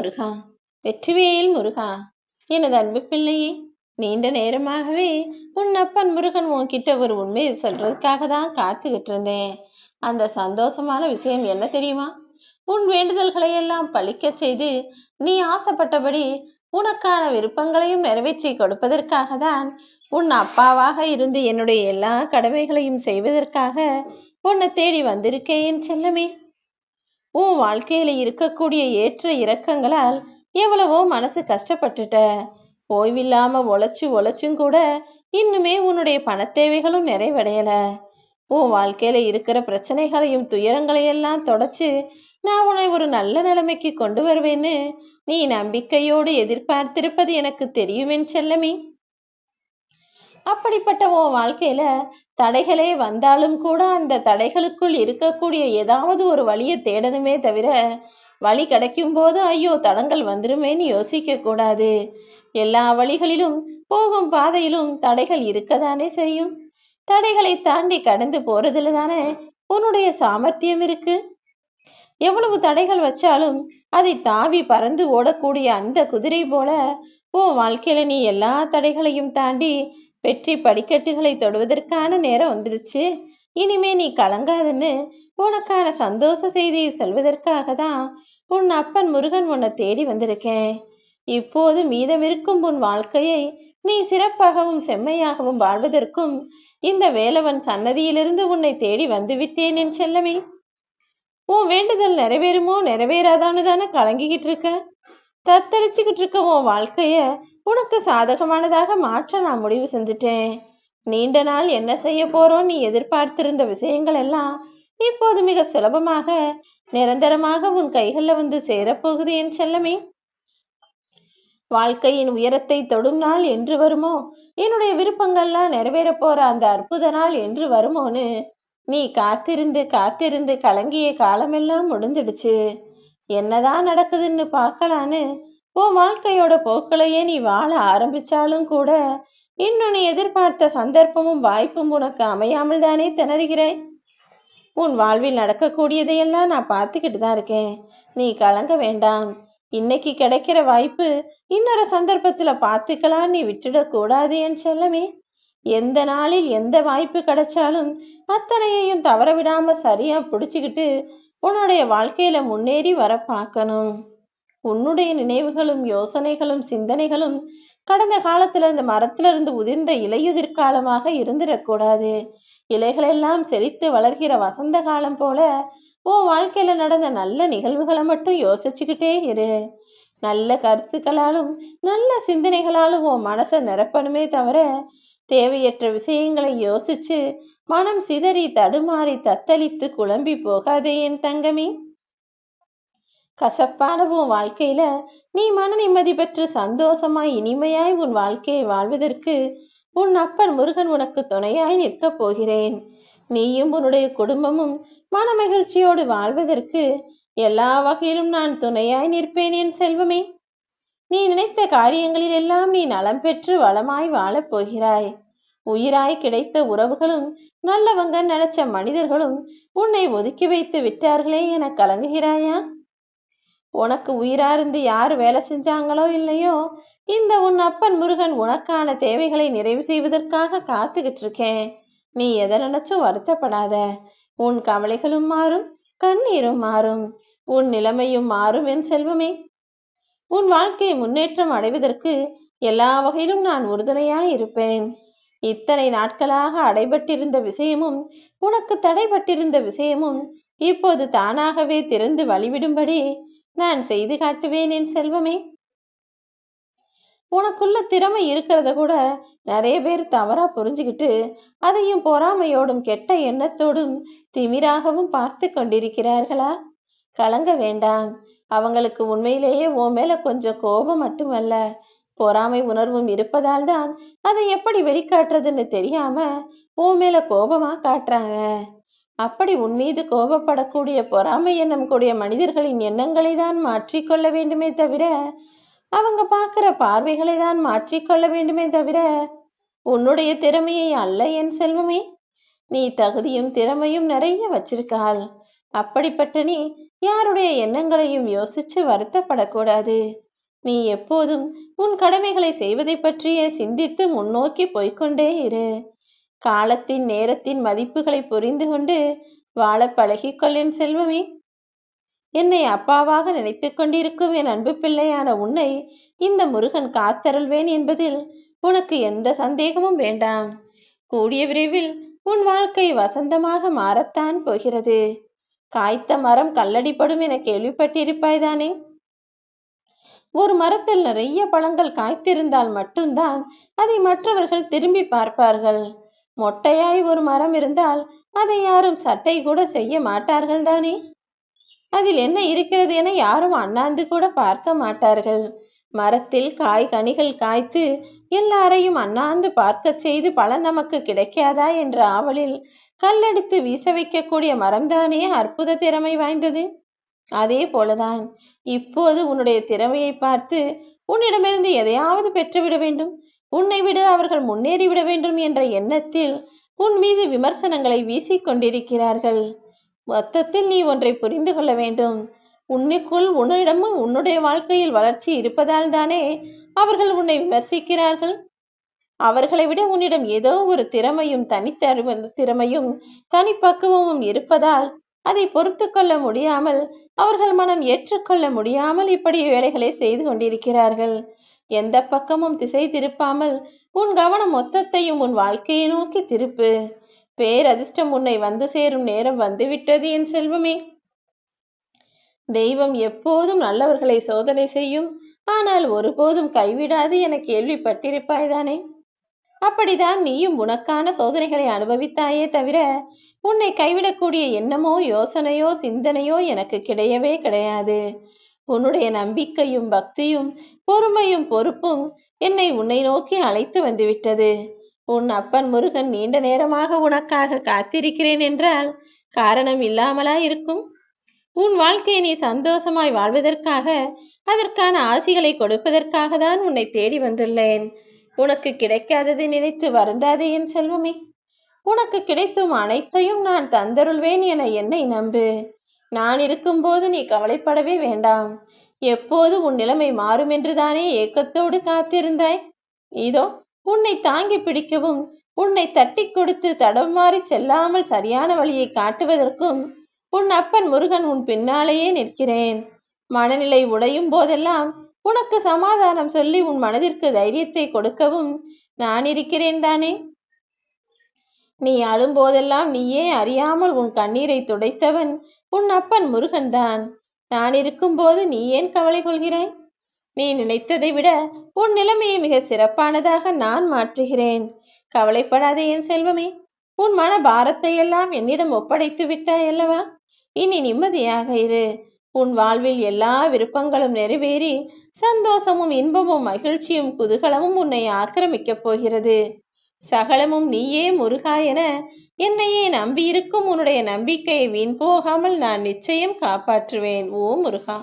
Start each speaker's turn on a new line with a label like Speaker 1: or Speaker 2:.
Speaker 1: முருகா வெற்றிவேல் முருகா. எனது அன்பு பிள்ளையே நீண்ட நேரமாகவே உன் அப்பன் முருகன் உன்கிட்ட ஒரு உண்மையை சொல்றதுக்காக தான் காத்துக்கிட்டு இருந்தேன். அந்த சந்தோஷமான விஷயம் என்ன தெரியுமா? உன் வேண்டுதல்களை எல்லாம் பழிக்க செய்து நீ ஆசைப்பட்டபடி உனக்கான விருப்பங்களையும் நிறைவேற்றி கொடுப்பதற்காக தான் உன் அப்பாவாக இருந்து என்னுடைய எல்லா கடமைகளையும் செய்வதற்காக உன்னை தேடி வந்திருக்கேன் செல்லமே. உன் வாழ்க்கையில இருக்கக்கூடிய ஏற்ற இறக்கங்களால் எவ்வளவோ மனசு கஷ்டப்பட்டுட்ட. ஓய்வில்லாம உழைச்சு உழைச்சும் கூட இன்னுமே உன்னுடைய பணத்தேவைகளும் நிறைவடையல. உன் வாழ்க்கையில இருக்கிற பிரச்சனைகளையும் துயரங்களையெல்லாம் தொடச்சு நான் உன்னை ஒரு நல்ல நிலைமைக்கு கொண்டு வருவேன்னு நீ நம்பிக்கையோடு எதிர்பார்த்திருப்பது எனக்கு தெரியுமென் செல்லமே. அப்படிப்பட்ட உன் வாழ்க்கையில தடைகளே வந்தாலும் கூட அந்த தடைகளுக்குள் இருக்கக்கூடிய ஏதாவது ஒரு வழியை தேடணுமே தவிர வழி கிடைக்கும் போது ஐயோ தடங்கள் வந்துருமேன்னு யோசிக்க கூடாது. எல்லா வழிகளிலும் போகும் பாதையிலும் தடைகள் இருக்கதானே செய்யும். தடைகளை தாண்டி கடந்து போறதுல தானே உன்னுடைய சாமர்த்தியம் இருக்கு. எவ்வளவு தடைகள் வச்சாலும் அதை தாவி பறந்து ஓடக்கூடிய அந்த குதிரை போல உன் வாழ்க்கையில நீ எல்லா தடைகளையும் தாண்டி வெற்றி படிக்கட்டுகளை தொடுவதற்கான நேரம் வந்துடுச்சு. இனிமே நீ கலங்காதுன்னு உனக்கான சந்தோஷ செய்தியை சொல்வதற்காக தான் உன் அப்பன் முருகன் உன்னை தேடி வந்திருக்கேன். இப்போது மீதமிருக்கும் உன் வாழ்க்கையை நீ சிறப்பாகவும் செம்மையாகவும் வாழ்வதற்கும் இந்த வேலவன் சன்னதியிலிருந்து உன்னை தேடி வந்துவிட்டேன் என் செல்லமே. உன் வேண்டுதல் நிறைவேறுமோ நிறைவேறாதான்னு தானே கலங்கிக்கிட்டு இருக்க? தத்தளிச்சுக்கிட்டு இருக்க உன் வாழ்க்கைய உனக்கு சாதகமானதாக மாற்ற நான் முடிவு செஞ்சுட்டேன். நீண்ட நாள் என்ன செய்ய போறோம் நீ எதிர்பார்த்திருந்த விஷயங்கள் எல்லாம் இப்போது மிக சுலபமாக நிரந்தரமாக உன் கைகளில் வந்து சேரப்போகுது என் செல்லமே. வாழ்க்கையின் உயரத்தை தொடும் நாள் என்று வருமோ? என்னுடைய விருப்பங்கள்லாம் நிறைவேறப் போற அந்த அற்புத நாள் என்று வருமோன்னு? நீ காத்திருந்து காத்திருந்து கலங்கிய காலமெல்லாம் முடிஞ்சிடுச்சு. என்னதான் நடக்குதுன்னு பார்க்கலான்னு உன் வாழ்க்கையோட போக்களையே நீ வாழ ஆரம்பிச்சாலும் கூட இன்னும் நீ எதிர்பார்த்த சந்தர்ப்பமும் வாய்ப்பும் உனக்கு அமையாமல் தானே திணறுகிறாய் உன் வாழ்வில் நடக்கக்கூடியதையெல்லாம் நான் பார்த்துக்கிட்டு தான் இருக்கேன். நீ கலங்க வேண்டாம். இன்னைக்கு கிடைக்கிற வாய்ப்பு இன்னொரு சந்தர்ப்பத்துல பார்த்துக்கலாம் நீ விட்டுடக்கூடாது என் செல்லமே. எந்த நாளில் எந்த வாய்ப்பு கிடைச்சாலும் அத்தனையையும் தவற விடாம சரியா பிடிச்சுக்கிட்டு உன்னுடைய வாழ்க்கையில முன்னேறி வர பார்க்கணும். உன்னுடைய நினைவுகளும் யோசனைகளும் சிந்தனைகளும் கடந்த காலத்துல இந்த மரத்துல இருந்து உதிர்ந்த இலையுதிர் காலமாக இருந்துடக்கூடாது. இலைகளெல்லாம் செழித்து வளர்கிற வசந்த காலம் போல உன் வாழ்க்கையில நடந்த நல்ல நிகழ்வுகளை மட்டும் யோசிச்சுக்கிட்டே இரு. நல்ல கருத்துக்களாலும் நல்ல சிந்தனைகளாலும் உன் மனசை நிரப்பணுமே தவிர தேவையற்ற விஷயங்களை யோசிச்சு மனம் சிதறி தடுமாறி தத்தளித்து குழம்பி போகாதே என் தங்கமே. கசப்பான உன் வாழ்க்கையில நீ மன நிம்மதி பெற்று சந்தோஷமாய் இனிமையாய் உன் வாழ்க்கையை வாழ்வதற்கு உன் அப்பன் முருகன் உனக்கு துணையாய் நிற்கப் போகிறேன். நீயும் உன்னுடைய குடும்பமும் மன மகிழ்ச்சியோடு வாழ்வதற்கு எல்லா வகையிலும் நான் துணையாய் நிற்பேன் என் செல்வமே. நீ நினைத்த காரியங்களில் எல்லாம் நீ நலம் பெற்று வளமாய் வாழப் போகிறாய். உயிராய் கிடைத்த உறவுகளும் நல்லவங்க நினைச்ச மனிதர்களும் உன்னை ஒதுக்கி வைத்து விட்டார்களே என கலங்குகிறாயா? உனக்கு உயிராருந்து யார் வேலை செஞ்சாங்களோ இல்லையோ இந்த உன் அப்பன் முருகன் உனக்கான தேவைகளை நிறைவு செய்வதற்காக காத்துக்கிட்டு இருக்கேன். நீ எதை நினைச்சும் வருத்தப்படாத. உன் கவலைகளும் மாறும் கண்ணீரும் மாறும். உன் நிலைமையும் மாறும் என் செல்வமே. உன் வாழ்க்கை முன்னேற்றம் அடைவதற்கு எல்லா வகையிலும் நான் உறுதுணையாய் இருப்பேன். இத்தனை நாட்களாக அடைபட்டிருந்த விஷயமும் உனக்கு தடைபட்டிருந்த விஷயமும் இப்போது தானாகவே திறந்து வழிவிடும்படி நான் செய்து காட்டுவேன் என் செல்வமே. உனக்குள்ள திறமை இருக்கிறத கூட நிறைய பேர் தவறா புரிஞ்சுக்கிட்டு அதையும் பொறாமையோடும் கெட்ட எண்ணத்தோடும் திமிராகவும் பார்த்து கொண்டிருக்கிறார்களா? கலங்க வேண்டாம். அவங்களுக்கு உண்மையிலேயே உன் மேல கொஞ்சம் கோபம் மட்டுமல்ல. பொறாமை உணர்வும் இருப்பதால் தான் அதை எப்படி வெளிக்காட்டுறதுன்னு தெரியாம உன் மேல கோபமா காட்டுறாங்க. அப்படி உன் மீது கோபப்படக்கூடிய பொறாமை எண்ணம் கூடிய மனிதர்களின் எண்ணங்களை தான் மாற்றிக்கொள்ள வேண்டுமே தவிர அவங்க பார்க்குற பார்வைகளை தான் மாற்றிக்கொள்ள வேண்டுமே தவிர உன்னுடைய திறமையை அல்ல என் செல்வமே. நீ தகுதியும் திறமையும் நிறைய வச்சிருக்காள் அப்படிப்பட்ட நீ யாருடைய எண்ணங்களையும் யோசிச்சு வருத்தப்படக்கூடாது. நீ எப்போதும் உன் கடமைகளை செய்வதை பற்றியே சிந்தித்து முன்னோக்கி போய்க்கொண்டே இரு. காலத்தின் நேரத்தின் மதிப்புகளை புரிந்து கொண்டு வாழ பழகிக்கொள்ளேன் செல்வமே. என்னை அப்பாவாக நினைத்து கொண்டிருக்கும் என் அன்பு பிள்ளையான உன்னை இந்த முருகன் காத்தருள்வேன் என்பதில் உனக்கு எந்த சந்தேகமும் வேண்டாம். கூடிய விரைவில் உன் வாழ்க்கை வசந்தமாக மாறத்தான் போகிறது. காய்த்த மரம் கல்லடிப்படும் என கேள்விப்பட்டிருப்பாய்தானே ஒரு மரத்தில் நிறைய பழங்கள் காய்த்திருந்தால் மட்டும்தான் அதை மற்றவர்கள் திரும்பி பார்ப்பார்கள். மொட்டையாய் ஒரு மரம் இருந்தால் அதை யாரும் சட்டை கூட செய்ய மாட்டார்கள் தானே? அதில் என்ன இருக்கிறது என யாரும் அண்ணாந்து கூட பார்க்க மாட்டார்கள். மரத்தில் காய் கனிகள் காய்த்து எல்லாரையும் அண்ணாந்து பார்க்க செய்து பலன் நமக்கு கிடைக்காதா என்ற ஆவலில் கல்லடித்து வீச வைக்கக்கூடிய மரம்தானே அற்புத திறமை வாய்ந்தது? அதே போலதான் இப்போது உன்னுடைய திறமையை பார்த்து உன்னிடமிருந்து எதையாவது பெற்றுவிட வேண்டும். உன்னை விட அவர்கள் முன்னேறிவிட வேண்டும் என்ற எண்ணத்தில் உன் மீது விமர்சனங்களை வீசிக்கொண்டிருக்கிறார்கள். மொத்தத்தில் நீ ஒன்றை புரிந்து கொள்ள வேண்டும். உன்னுக்குள் உன்னிடமும் உன்னுடைய வாழ்க்கையில் வளர்ச்சி இருப்பதால் தானே அவர்கள் உன்னை விமர்சிக்கிறார்கள். அவர்களை விட உன்னிடம் ஏதோ ஒரு திறமையும் தனித்தறிவு திறமையும் தனிப்பக்குவமும் இருப்பதால் அதை பொறுத்து கொள்ள முடியாமல் அவர்கள் மனம் ஏற்றுக்கொள்ள முடியாமல் இப்படி வேலைகளை செய்து கொண்டிருக்கிறார்கள். எந்த பக்கமும் திசை திருப்பாமல் உன் கவனம் மொத்தத்தையும் உன் வாழ்க்கையை நோக்கி திருப்பு. பேரதிர்ஷ்டம் உன்னை வந்து சேரும் நேரம் வந்துவிட்டது என் செல்வமே. தெய்வம் எப்போதும் நல்லவர்களை சோதனை செய்யும். ஆனால் ஒருபோதும் கைவிடாது என கேள்விப்பட்டிருப்பாய்தானே. அப்படிதான் நீயும் உனக்கான சோதனைகளை அனுபவித்தாயே தவிர உன்னை கைவிடக்கூடிய எண்ணமோ யோசனையோ சிந்தனையோ எனக்கு கிடையவே கிடையாது. உன்னுடைய நம்பிக்கையும் பக்தியும் பொறுமையும் பொறுப்பும் என்னை உன்னை நோக்கி அழைத்து வந்துவிட்டது. உன் அப்பன் முருகன் நீண்ட நேரமாக உனக்காக காத்திருக்கிறேன் என்றால் காரணம் இல்லாமலா இருக்கும் உன் வாழ்க்கையை நீ சந்தோஷமாய் வாழ்வதற்காக அதற்கான ஆசிகளை கொடுப்பதற்காக தான் உன்னை தேடி வந்துள்ளேன். உனக்கு கிடைக்காததை நினைத்து வருந்தாதே என் செல்வமே. உனக்கு கிடைத்தும் அனைத்தையும் நான் தந்தருள்வேன் என என்னை நம்பு. நான் இருக்கும்போது நீ கவலைப்படவே வேண்டாம். எப்போது உன் நிலைமை மாறும் என்றுதானே ஏக்கத்தோடு காத்திருந்தாய்? இதோ உன்னை தாங்கி பிடிக்கவும் உன்னை தட்டி கொடுத்து தடமாறி செல்லாமல் சரியான வழியை காட்டுவதற்கும் உன் அப்பன் முருகன் உன் பின்னாலேயே நிற்கிறேன். மனநிலை உடையும் போதெல்லாம் உனக்கு சமாதானம் சொல்லி உன் மனதிற்கு தைரியத்தை கொடுக்கவும் நான் இருக்கிறேன் தானே? நீ அழும்போதெல்லாம் நீயே அறியாமல் உன் கண்ணீரை துடைத்தவன் உன் அப்பன் முருகன் தான். நான் இருக்கும்போது நீ ஏன் கவலை கொள்கிறாய்? நீ நினைத்ததை விட உன் நிலைமையை மிக சிறப்பானதாக நான் மாற்றுகிறேன். கவலைப்படாதே என் செல்வமே. உன் மன பாரத்தை எல்லாம் என்னிடம் ஒப்படைத்து விட்டாய் அல்லவா? இனி நிம்மதியாக இரு. உன் வாழ்வில் எல்லா விருப்பங்களும் நிறைவேறி சந்தோஷமும் இன்பமும் மகிழ்ச்சியும் குதூகலமும் உன்னை ஆக்கிரமிக்கப் போகிறது. சகலமும் நீயே முருகா என என்னையே நம்பியிருக்கும் உன்னுடைய நம்பிக்கையை வீண் போகாமல் நான் நிச்சயம் காப்பாற்றுவேன் ஓ முருகா.